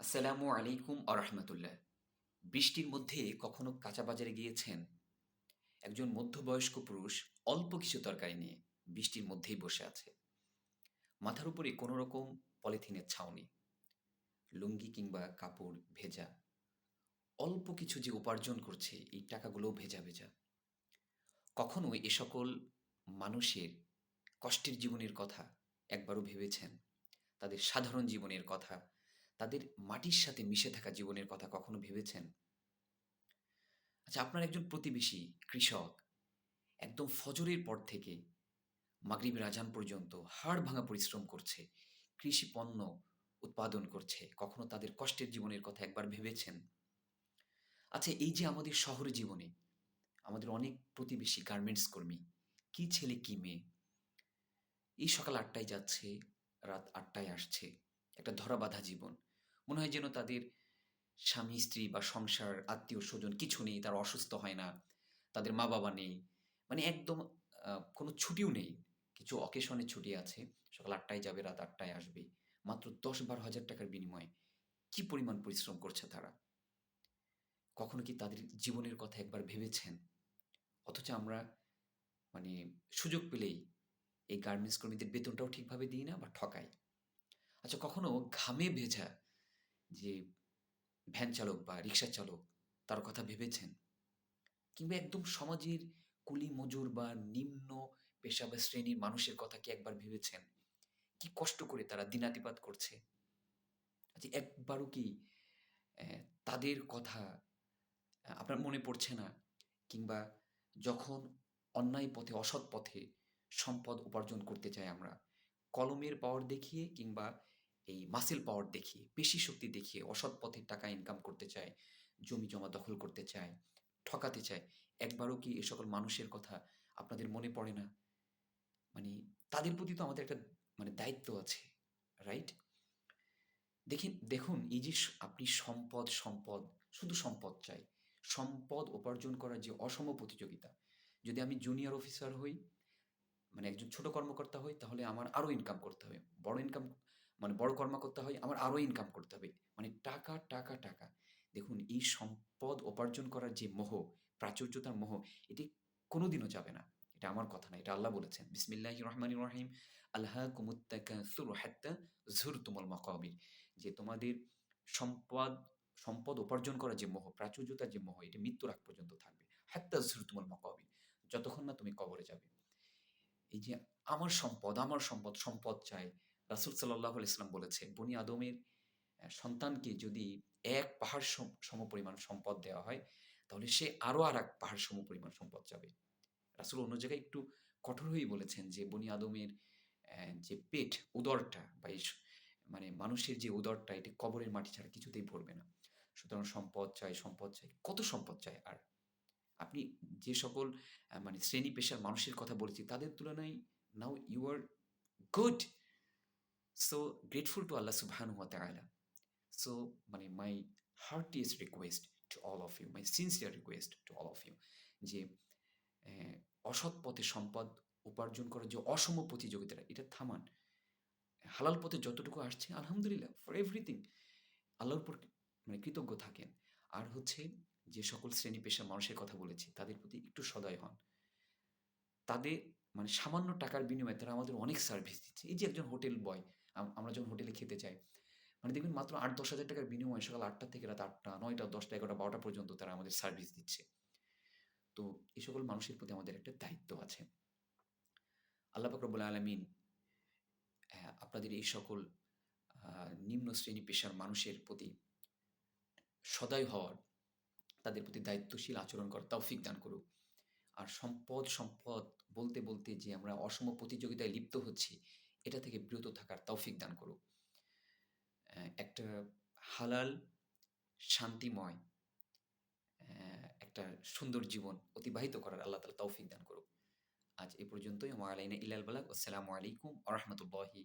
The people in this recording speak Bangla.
আসসালামু আলাইকুম আরহামতুল্লাহ। বৃষ্টির মধ্যে কখনো কাঁচা বাজারে গিয়েছেন? একজন মধ্যবয়স্ক পুরুষ অল্প কিছু তরকারি নিয়ে বৃষ্টির মধ্যেই বসে আছে। মাথার উপরে কোনো রকম পলিথিনের ছাউনি, লুঙ্গি কিংবা কাপড় ভেজা। অল্প কিছু যে উপার্জন করছে, এই টাকাগুলোও ভেজা ভেজা। কখনো এ সকল মানুষের কষ্টের জীবনের কথা একবারও ভেবেছেন? তাদের সাধারণ জীবনের কথা তাদের মাটির সাথে মিশে থাকা জীবনের কথা কখনো ভেবেছেন? আচ্ছা আপনার একজন প্রতিবেশী, কৃষক, একদম ফজরের পর থেকে মাগরিবের রাজান পর্যন্ত হাড় ভাঙা পরিশ্রম করছে, কৃষি পণ্য উৎপাদন করছে, কখনো তাদের কষ্টের জীবনের কথা একবার ভেবেছেন? আচ্ছা এই যে আমাদের শহরে জীবনে আমাদের অনেক প্রতিবেশী গার্মেন্টস কর্মী, কি ছেলে, কি মেয়ে, এই সকাল আটটায় যাচ্ছে, রাত আটটায় আসছে, একটা ধরাবাঁধা জীবন। মনে হয় যেন তাদের স্বামী, স্ত্রী বা সংসার, আত্মীয় স্বজন কিছু নেই, তারা অসুস্থ হয় না, তাদের মা বাবা নেই মানে একদম কোনো ছুটিও নেই, কিছু অকেশনের ছুটি আছে, সকাল আটটায় যাবে, রাত আটটায় আসবে, মাত্র দশ বারো হাজার টাকার বিনিময়ে কি পরিমাণ পরিশ্রম করছে তারা? কখনো কি তাদের জীবনের কথা একবার ভেবেছেন? অথচ আমরা মানে সুযোগ পেলেই এই গার্মেন্টস কর্মীদের বেতনটাও ঠিকভাবে দিই না বা ঠকাই। আচ্ছা কখনো ঘামে ভেজা যে ভ্যান চালক বা রিক্সা চালক তার কথা ভেবেছেন? কিংবা একদম সমাজের কুলি মজুর বা নিম্ন পেশা বা শ্রেণির মানুষের কথা কি একবার ভেবেছেন? কি কষ্ট করে তারা দিনাতিপাত করছে? আচ্ছা একবারও কি তাদের কথা আপনার মনে পড়ছে না? কিংবা যখন অন্যায় পথে, অসৎ পথে সম্পদ উপার্জন করতে চাই আমরা, কলমের পাওয়ার দেখিয়ে কিংবা এই মাসেল পাওয়ার দেখিয়ে, পেশি শক্তি দেখিয়ে অসৎ পথে টাকা ইনকাম করতে চায়, জমি জমা দখল করতে চায়, ঠকাতে চায়, একবারও কি এ সকল মানুষের কথা আপনাদের মনে পড়ে না? মানে তাদের প্রতি তো আমাদের একটা মানে দায়িত্ব আছে রাইট দেখেন, দেখুন এই যে আপনি সম্পদ সম্পদ, শুধু সম্পদ চাই, সম্পদ উপার্জন করার যে অসম প্রতিযোগিতা, যদি আমি জুনিয়র অফিসার হই মানে একজন ছোট কর্মকর্তা হই, তাহলে আমার আরও ইনকাম করতে হবে, বড় ইনকাম মানে বড় কর্মকর্তা হয়, আমার আরও ইনকাম করতে হবে। মানে টাকা টাকা টাকা। দেখুন, এই সম্পদ উপার্জন করার যে মোহ, প্রাচুর্যতার মোহ, এটি কোনোদিনও যাবে না। এটা আমার কথা না, এটা আল্লাহ বলেছেন। বিসমিল্লাহ রহমান রহিম। আল্লাহ ঝুর তুমল মাকাবির। যে তোমাদের সম্পদ সম্পদ উপার্জন করার যে মোহ, প্রাচুর্যতার যে মোহ, এটা মৃত্যুর আগ পর্যন্ত থাকবে। হাত্তা ঝুর তুমল মাকাবির। যতক্ষণ না তুমি কবরে যাবে। এই যে আমার সম্পদ আমার সম্পদ সম্পদ চাই। রাসুল সাল্লাহ ইসলাম বলেছে বনি আদমের সন্তানকে যদি এক পাহাড় সম- সমপরিমাণ সম্পদ দেওয়া হয়, তাহলে সে আরও আর এক পাহাড় সমপরিমাণ সম্পদ যাবে রাসুল অন্য জায়গায় একটু কঠোর হয়েই বলেছেন যে, বনি আদমের যে পেট, উদরটা বা মানে মানুষের যে উদরটা, এটি কবরের মাটি ছাড়া কিছুতেই ভরবে না। সুতরাং সম্পদ চাই সম্পদ চাই, কত সম্পদ চাই আর? আপনি যে সকল মানে শ্রেণি পেশার মানুষের কথা বলেছি, তাদের তুলনায় now you are good so grateful to Allah সুবহান ওয়া তাআলা সো মানে my heartiest request to all of you my sincere request to all of you যে অসৎ পথে সম্পদ উপার্জন করার যে অসম প্রতিযোগিতাটা, এটা থামান। হালাল পথে যতটুকু আসছে, আলহামদুলিল্লাহ ফর এভরিথিং আল্লাহর উপর মানে কৃতজ্ঞ থাকেন। আর হচ্ছে যে সকল শ্রেণি পেশার মানুষের কথা বলেছি, তাদের প্রতি একটু সদয় হন। তাদের মানে সামান্য টাকার বিনিময়ে তারা আমাদের অনেক সার্ভিস দিচ্ছে। এই যে একজন হোটেল বয় আমরা যখন হোটেলে খেতে যাই মানে দেখবেন মাত্র আট দশ হাজার টাকার বিনিময়ে সকাল আটটা থেকে রাত আটটা, নয়টা, দশটা, এগারোটা, বারোটা পর্যন্ত তারা আমাদের সার্ভিস দিচ্ছে। তো এই সকল মানুষের প্রতি আমাদের একটা দায়িত্ব আছে। আল্লাহ ফাকরবুল আলমিন আপনাদের এই সকল নিম্ন শ্রেণি পেশার মানুষের প্রতি সদয় হওয়ার, তাদের প্রতি দায়িত্বশীল আচরণ করার তৌফিক দান করুক। আর সম্পদ সম্পদ বলতে বলতে যে আমরা অসম প্রতিযোগিতায় লিপ্ত হচ্ছি এটা থেকে বিরত থাকার তৌফিক দান করুক। একটা হালাল, শান্তিময় একটা সুন্দর জীবন অতিবাহিত করার আল্লাহ তালা তৌফিক দান করুক। আজ এ পর্যন্তই। আমার আলাইনা ইলাল বালাক আসসালামু আলাইকুম আ রহমতুল্লাহি